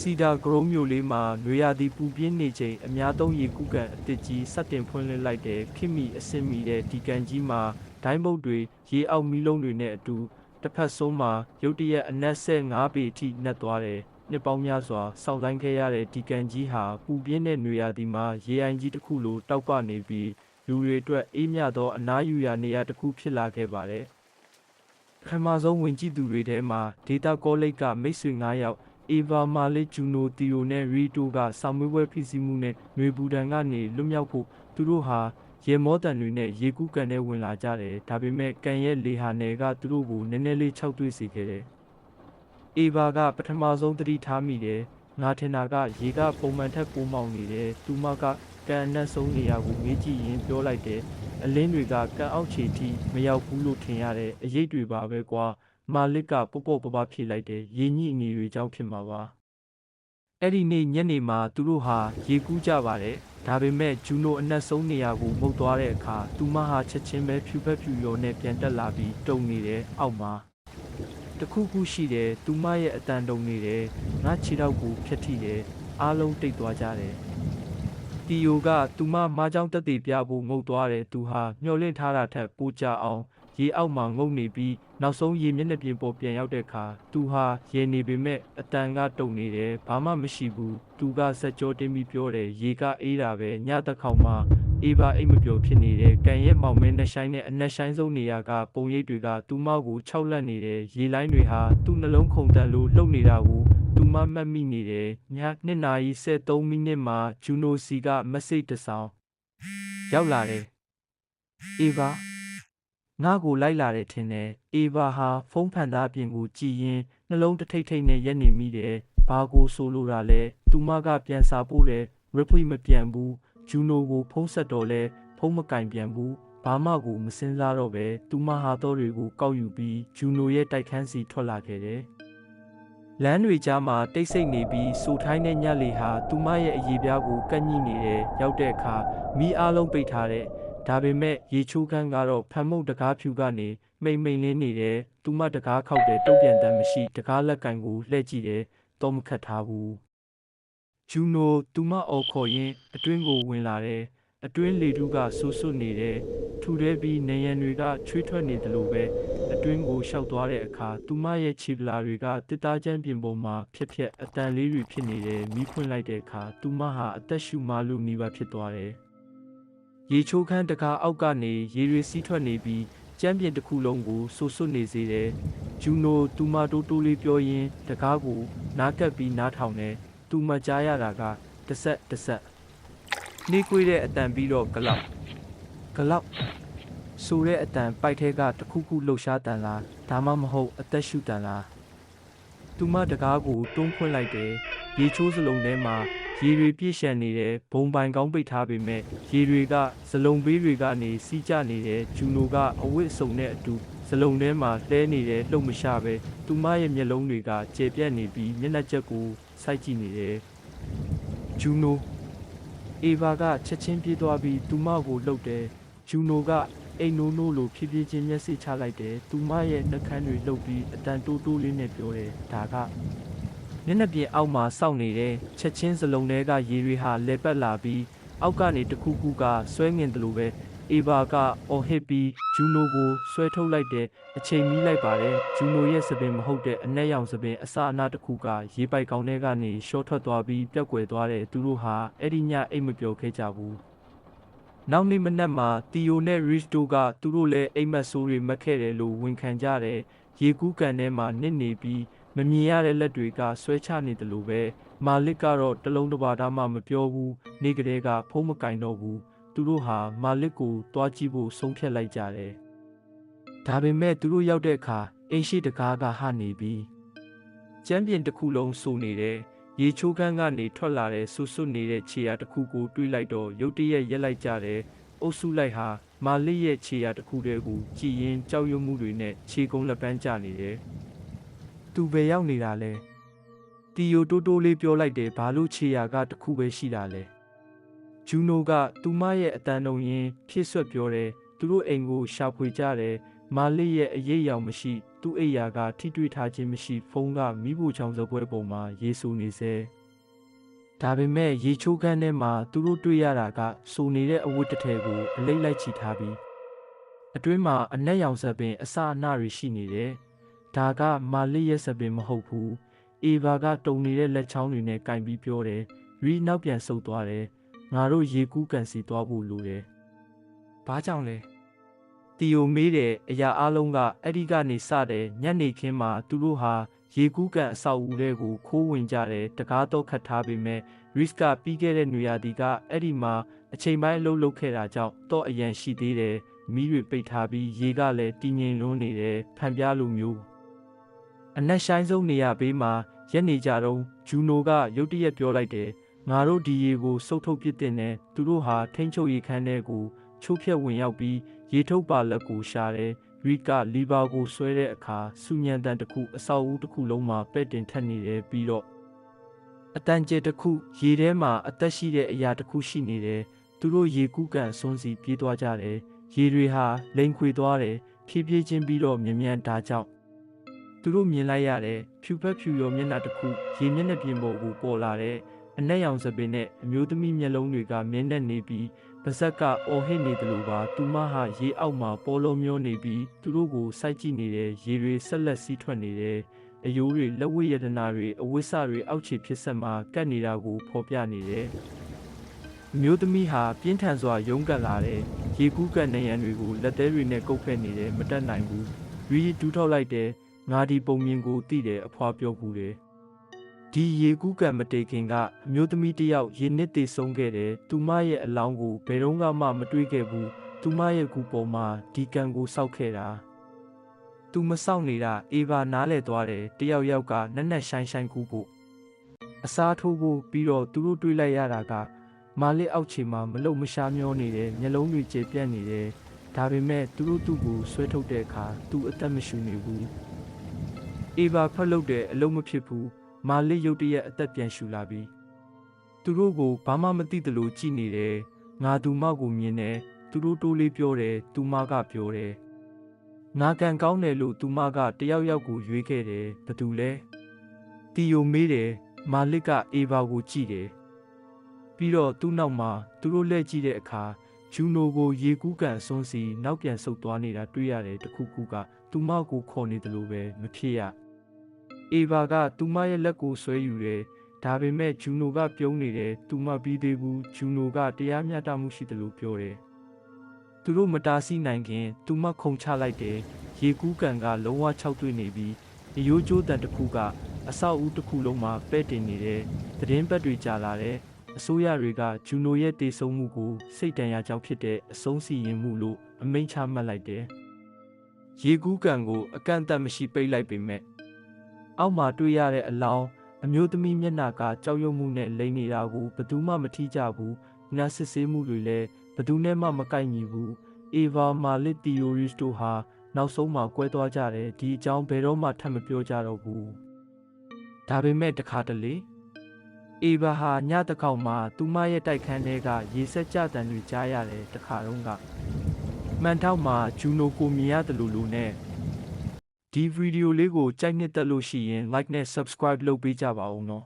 စီဒါဂရုံးမြို့လေးမှာနွေရာသီပူပြင်းနေချိန်အများသုံးရေကူးကန်အတစ်ကြီးစတင်ဖွင့်လှစ်လိုက်တဲ့ခိမီအစင်မီတဲ့ဒီကန်ကြီးမှာဒိုင်းဘုတ်တွေရေအောက်မီးလုံးတွေနဲ့အတူတစ်ဖက်ဆုံးမှာရုတ်တရက်အနက်ဆက်၅ပေအထိနှက်သွားတယ်နှစ်ပေါင်းများစွာစောင့်တိုင်းခဲ့ရတဲ့ဒီကန်ကြီးဟာပူပြင်းတဲ့နွေရာသီမှာရေအိုင်ကြီးတစ်ခုလိုတောက်ပနေပြီးလူတွေအတွက်အေးမြသောအနားယူရာနေရာတစ်ခုဖြစ်လာခဲ့ပါတယ်ပထမဆုံးဝင်ကြည့်သူတွေထဲမှာဒေတာကောလိပ်ကမိတ်ဆွေ9ယောက် အေဗာမာလစ်ဂျူနိုတီယိုနဲ့ရီတိုကစာမွေးပွဲဖြစ်စီမှုနဲ့ຫນွေဘူတန်ကနေလွတ်မြောက်ဖို့သူတို့ဟာရေမောတန်တွေနဲ့ရေကူးကန်နဲ့ဝင်လာကြတယ်ဒါပေမဲ့ကန်ရဲ့လေဟာနယ်ကသူတို့ကိုနည်းနည်းလေးခြောက်သွေ့စေခဲ့တယ်အေဗာကပထမဆုံးသတိထားမိတယ်ငါထင်တာကရေကပုံမှန်ထက်ပိုမောင်နေတယ်သူမကကန်အနက်ဆုံးနေရာကိုမေးကြည့်ရင်ပြောလိုက်တယ်အလင်းတွေကကန်အောက်ခြေထိမရောက်ဘူးလို့ထင်ရတဲ့အရေးတွေပါပဲကွာ မာလစ်ကပုတ်ပုတ်ပပဖြေလိုက်တယ်ရေညှိအငီတွေကြောင့်ဖြစ်မှာပါအဲ့ဒီနေ့ညနေမှာသူတို့ဟာရေကူးကြပါတယ်ဒါပေမဲ့ဂျူနိုအနက်ဆုံးနေရာကိုမှုတ်သွားတဲ့အခါသူမဟာချက်ချင်းပဲဖြူဖက်ဖြူရောနဲ့ပြန်တက်လာပြီးတုံနေတယ်အောက်မှာတခုခုရှိတယ်သူမရဲ့အတန်တုံနေတယ်ငါခြေထောက်ကိုဖျက်ထိတယ်အားလုံးတိတ်သွားကြတယ်တီယိုကသူမမားချောင်းတက်တည်ပြဖို့ငုတ်သွားတယ်သူဟာမျောလင့်ထားတာထက်ပိုကြအောင် ရေအောက်မှာငုတ်နေပြီးနောက်ဆုံးရေမျက်နှာပြင်ပေါ်ပြန်ရောက်တဲ့အခါသူဟာရေနေပေမဲ့အတန်ကတုန်နေတယ်ဘာမှမရှိဘူးသူကစက်ကြောတင်းပြီးပြောတယ်ရေကအေးတာပဲညတစ်ခေါက်မှအေးပါအိတ်မပျော်ဖြစ်နေတယ်ကန်ရဲ့မောင်မဲနှဆိုင်နဲ့အနက်ဆိုင်ဆုံးနေရာကပုံရိပ်တွေကသူမကိုခြောက်လန့်နေတယ်ရေလိုင်းတွေဟာသူ့နှလုံးခုန်တန်လို့လှုပ်နေတာကိုသူမမှတ်မိနေတယ်ည2နာရီ73မိနစ်မှာဂျူနိုစီကမက်ဆေ့တစ်ဆောင်ရောက်လာတယ်အေဗာ ငါ့ကိုလိုက်လာတယ်ထင်တယ်အေဗာဟာဖုန်းဖန်သားပြင်ကိုကြည်ရင်နှလုံးတစ်ထိတ်ထိတ်နဲ့ရက်နေမိတယ်ဘာကိုဆိုလိုတာလဲသူမကပြန်စာပို့တယ်ရပွေမပြန်ဘူးဂျူနိုကိုဖုန်းဆက်တော့လဲဖုန်းမကင်ပြန်ဘူးဘာမှကိုမစင်စားတော့ပဲသူမဟာတော့တွေကိုကောက်ယူပြီးဂျူနိုရဲ့တိုက်ခန်းစီထွက်လာခဲ့တယ်လမ်းတွေကြားမှာတိတ်ဆိတ်နေပြီးစူထိုင်းတဲ့ညက်လီဟာသူမရဲ့အရေးပြားကိုကန့်ညှိနေတယ်ရောက်တဲ့အခါမီးအားလုံးပိတ်ထားတဲ့ ဒါပေမဲ့ရေချိုးခန်းကတော့ဖန်မုတ်တကားဖြူကနေမိမ့်မိန်လင်းနေတယ်သူမတကားခောက်တယ်တုတ်ပြန်တမ်းမရှိတကားလက်ကင်ကိုလှည့်ကြည့်တယ်တော့မခတ်ထားဘူးဂျူနိုသူမအော်ခေါ်ရင်အတွင်းကိုဝင်လာတယ်အတွင်းလေတူးကဆူဆွတ်နေတယ်ထူရဲပြီးနေရန်တွေကချွေးထွက်နေတယ်လို့ပဲအတွင်းကိုရှောက်သွားတဲ့အခါသူမရဲ့ခြေပလာတွေကတစ်သားချမ်းပြင်ပေါ်မှာဖြက်ဖြက်အတန်လေးတွေဖြစ်နေတယ်မိဖွင့်လိုက်တဲ့အခါသူမဟာအသက်ရှူမလို့နီးပါးဖြစ်သွားတယ် ရေချိုးခန်းတကားအောက်ကနေရေတွေစီးထွက်နေပြီးကျမ်းပြင်တစ်ခုလုံးကိုဆူဆွတ်နေစေတယ်ဂျူနိုသူမတိုးတိုးလေးပြောရင်းတကားကို နားကပ်ပြီးနားထောင်တယ်သူမကြားရတာကတစ်ဆက်တစ်ဆက်နှီးကွေးတဲ့အတန်ပြီးတော့ဂလောက်ဂလောက်ဆိုတဲ့အတန်ပိုက်ထဲကတခုခုလှုပ်ရှားတန်လားဒါမှမဟုတ်အသက်ရှူတန်လားသူမတကားကိုတွန်းဖွင့်လိုက်တယ်ရေချိုးစလုံးထဲမှာ ရေတွေပြည့်ရှံနေတယ်ဘုံပိုင်ကောင်းပိတ်ထားပေမဲ့ရေတွေကစလုံးဘေးတွေကနေစီးကျနေတယ်ဂျူနိုကအဝတ်အစုံနဲ့အတူစလုံးထဲမှာလှဲနေတယ်လှုပ်မရှာပဲသူမရဲ့မျက်လုံးတွေကကျေပြတ်နေပြီးမျက်နှာချက်ကိုစိုက်ကြည့်နေတယ်ဂျူနိုအေဗာကချက်ချင်းပြေးသွားပြီးသူမကိုလှုပ်တယ်ဂျူနိုကအိမ်နိုးနိုးလိုဖြည်းဖြည်းချင်းမျက်စိချလိုက်တယ်။သူမရဲ့နှာခမ်းတွေလှုပ်ပြီးအတန်တိုးတိုးလေးနဲ့ပြောတယ်။ဒါက မျက်နှာပြင်အောက်မှာစောင့်နေတဲ့ချက်ချင်းစလုံးတွေကရေတွေဟာလဲပတ်လာပြီးအောက်ကနေတခုခုကဆွဲငင်တယ်လို့ပဲအေဘာကအော်ဟစ်ပြီးဂျူနိုကိုဆွဲထုတ်လိုက်တဲ့အချိန်မီးလိုက်ပါတယ်ဂျူနိုရဲ့စပင်မဟုတ်တဲ့အနက်ရောင်စပင်အစအနာတစ်ခုကရေပိုက်ကောင်းထဲကနေရှော့ထွက်သွားပြီးပြက်ကွယ်သွားတဲ့သူတို့ဟာအဲ့ဒီညအိတ်မပျော်ခဲ့ကြဘူးနောက်နေ့မနက်မှာတီယိုနဲ့ရစ်တိုကသူတို့လည်းအိမ်မက်ဆိုးတွေမက်ခဲ့တယ်လို့ဝန်ခံကြတယ်။ရေကူးကန်ထဲမှာနစ်နေပြီး မမြင်ရတဲ့လက်တွေကဆွဲချနေတယ်လို့ပဲမာလစ်ကတော့တလုံးတစ်ပါးသားမှမပြောဘူး။နေ့ကလေးကဖုံးမကင်တော့ဘူး။သူတို့ဟာမာလစ်ကိုတွားကြည့်ဖို့ဆုံးဖြတ်လိုက်ကြတယ်။ဒါပေမဲ့သူတို့ရောက်တဲ့အခါအိမ်ရှိတကားကဟနေပြီးကျမ်းပြင်တစ်ခုလုံးစိုးနေတယ်။ရေချိုးခန်းကနေထွက်လာတဲ့ဆူဆွတ်နေတဲ့ခြေရာတစ်ခုကိုတွေးလိုက်တော့ရုတ်တရက်ရက်လိုက်ကြတယ်။အုပ်စုလိုက်ဟာမာလစ်ရဲ့ခြေရာတစ်ခုတည်းကိုကြည်ရင်ကြောက်ရွံ့မှုတွေနဲ့ခြေကုန်းလက်ပန်းကျနေတယ်။ သူပဲရောက်နေတာလဲ။တီယိုတိုးတိုးလေးပြောလိုက်တယ်ဘာလို့ခြေရာကတစ်ခုပဲရှိတာလဲ။ဂျူနိုကသူမရဲ့အတန်တုံရင်ဖြည့်ဆွက်ပြောတယ်သူတို့အိမ်ကိုရှာဖွေကြတယ်မာလစ်ရဲ့အရေးအယောင်မရှိသူသူ့အိယာကထိတွေ့ထားခြင်းမရှိ ဖုန်းကမိဖို့ချောင်စပွဲပေါ်မှာရေးဆိုနေစေဒါပေမဲ့ရေချိုးခန်းထဲမှာသူတို့တွေ့ရတာကစိုးနေတဲ့အဝတ်တစ်ထည်ကိုအလိမ့်လိုက်ချီထားပြီးအတွင်းမှာအနက်ရောင်စပင်အစအနတွေရှိနေတယ် ဒါကမာလီရဲ့စပင်မဟုတ်ဘူးအေဗာကတုံနေတဲ့လက်ချောင်းတွေနဲ့ကင်ပြီးပြောတယ်ရီနောက်ပြန်ဆုတ်သွားတယ်ငါတို့ရေကူးကန်စီသွားဖို့လိုတယ်ဘာကြောင့်လဲတီယိုမေးတဲ့အရာအလုံးကအဲ့ဒီကနေစတဲ့ညနေခင်းမှာသူတို့ဟာရေကူးကန်အဆောက်အဦတွေကိုခိုးဝင်ကြတယ်တကားတော့ခတ်ထားပေမဲ့ risk ကပြီးခဲ့တဲ့နေရာဒီကအဲ့ဒီမှာအချိန်ပိုင်းအလုပ်လုပ်ခဲ့တာကြောင့်တော့အရန်ရှိသေးတယ်မီးတွေပိတ်ထားပြီးရေကလည်းတည်ငြိမ်လွန်းနေတယ်ဖန်ပြားလိုမျိုး အနက်ဆိုင်ဆုံးနေရာဘေးမှာရက်နေကြတော့ဂျူနိုကရုတ်တရက်ပြောလိုက်တယ်ငါတို့ဒီရေကိုစုပ်ထုတ်ပစ်တင်တယ်သူတို့ဟာထိန်းချုပ်ရေခန်းထဲကိုချိုးဖြက်ဝင်ရောက်ပြီး ရေထုတ်ပါလက်ကိုရှာတယ်ရီကလီဗာကိုဆွဲတဲ့အခါစူညံတန်တစ်ခုအဆောက်အဦတစ်ခုလုံးမှာပဲ့တင်ထက်နေတယ်ပြီးတော့အတန်ကျဲတစ်ခုရေထဲမှာအသက်ရှိတဲ့အရာတစ်ခုရှိနေတယ်သူတို့ရေကူးကန်ဆွန်းစီပြေးသွားကြတယ်ရေတွေဟာလိန်ခွေသွားတယ်ဖြည်းဖြည်းချင်းပြီးတော့မြ мян ဒါကြောင့် သူတို့မြင်လိုက်ရတယ်ဖြူဖက်ဖြူရောမျက်နှာတစ်ခုရေမျက်နှာပြင်ပေါ်ကိုပေါ်လာတဲ့အနက်ရောင်စပင်နဲ့အမျိုးသမီးမျက်လုံးတွေကမြင့်တက်နေပြီးပါဇက်ကအော်ဟစ်နေတယ်လို့ပါသူမဟာရေအောက်မှာပေါ်လုံးမျောနေပြီးသူတို့ကိုစိုက်ကြည့်နေတဲ့ရေတွေဆက်လက်စီးထွက်နေတယ်အယိုးတွေလက်ဝဲရတနာတွေအဝိဆတွေအောက်ခြေဖြစ်ဆက်မှာကတ်နေတာကိုဖော်ပြနေတယ်အမျိုးသမီးဟာပြင်းထန်စွာရုန်းကန်လာတယ်ရေကူးကတ်နေရန်တွေကိုလက်သေးတွေနဲ့ကုပ်ဖက်နေတယ်မတက်နိုင်ဘူးရီဒူးထောက်လိုက်တယ် ငါဒီပုံမြင်ကိုသိတယ်အဖွာပြောဘူးတယ်ဒီရေကူးကံမတေခင်ကအမျိုးသမီးတစ်ယောက်ရေနစ်တေဆုံးခဲ့တယ်။သူမရဲ့အလောင်းကိုဘယ်တော့မှမတွေးခဲ့ဘူး။သူမရဲ့ကူပေါ်မှာဒီကံကိုစောက်ခဲ့တာ။သူမစောက်နေတာအေဗာနားလဲသွားတယ်။တယောက်ယောက်ကနက်နက်ရှိုင်းရှိုင်းကူဖို့အစားထိုးဖို့ပြီးတော့သူတို့တွေးလိုက်ရတာကမာလစ်အောက်ခြေမှာမလုံမရှားမျောနေတယ်။မျက်လုံးတွေကျေပြတ်နေတယ်။ဒါပေမဲ့သူတို့သူ့ကိုဆွဲထုတ်တဲ့အခါသူအသက်မရှူနေဘူး။ အေဗာဖက်လုပ်တဲ့အလုံးမဖြစ်ဘူး။မာလစ်ရုတ်တရက်အသက်ပြန်ရှူလာပြီးသူတို့ကိုဘာမှမသိသလိုကြည်နေတယ်ငါသူမကိုမြင်တယ်သူတို့တိုးလေးပြောတယ်သူမကပြောတယ်ငါကန်ကောင်းတယ်လို့သူမကတယောက်ယောက်ကိုရွေးခဲ့တယ်ဘသူလဲတီယိုမေးတယ်မာလစ်ကအေဗာကိုကြည့်တယ်ပြီးတော့သူ့နောက်မှာသူတို့လက်ကြည့်တဲ့အခါဂျူနိုကိုရေကူးကန်အစွန်းစီနောက်ပြန်ဆုတ်သွားနေတာတွေ့ရတယ်တခုခုကသူမကိုခေါ်နေတယ်လို့ပဲမဖြစ်ရ အေဗာကသူမရဲ့လက်ကိုဆွဲယူတယ်။ဒါပေမဲ့ဂျူနိုကပြုံးနေတယ်။သူမပြီးသေးဘူး။ဂျူနိုကတရားမျှတမှုရှိတယ်လို့ပြောတယ်။သူတို့မတားဆီးနိုင်ခင် သူမခုန်ချလိုက်တယ်။ရေကူးကန်ကလုံးဝခြောက်သွေ့နေပြီးအယိုးကျိုးတန်တစ်ခုကအဆောက်အဦတစ်ခုလုံးမှာပဲ့တင်နေတယ်။သတင်းပတ်တွေကြာလာတယ်။အစိုးရတွေကဂျူနိုရဲ့တေဆုံးမှုကိုစိတ်တန်ရာကြောင့်ဖြစ်တဲ့အဆုံးစီရင်မှုလို့အမိန့်ချမှတ်လိုက်တယ်။ရေကူးကန်ကိုအကန့်အသတ်မရှိပိတ်လိုက်ပေမဲ့ အောက်မှာတွေ့ရတဲ့အလောင်းအမျိုးသမီးမျက်နှာကကြောက်ရွံ့မှုနဲ့လိမ့်နေတာကိုဘယ်သူမှမထီးကြဘူး။နာစစ်ဆေးမှုတွေလည်းဘယ်သူနဲ့မှမကိုက်ညီဘူး။အေဗာမာလစ်တီယိုရစ်တို့ဟာနောက်ဆုံးမှာကွဲသွားကြတယ်ဒီအကြောင်းဘယ်တော့မှထပ်မပြောကြတော့ဘူး။ဒါပေမဲ့တခါတလေအေဗာဟာညတကောင်မှာသူမရဲ့တိုက်ခန်းထဲကရေဆက်ကြတန်တွေကြားရတယ်တခါတော့ကမှန်ထောက်မှာဂျူနိုကိုမြင်ရတယ်လို့လို့နဲ့ ဒီဗီဒီယိုလေးကိုကြိုက်နှစ်သက်လို့ရှိရင် like နဲ့ subscribe လုပ်ပေးကြပါဦးနော်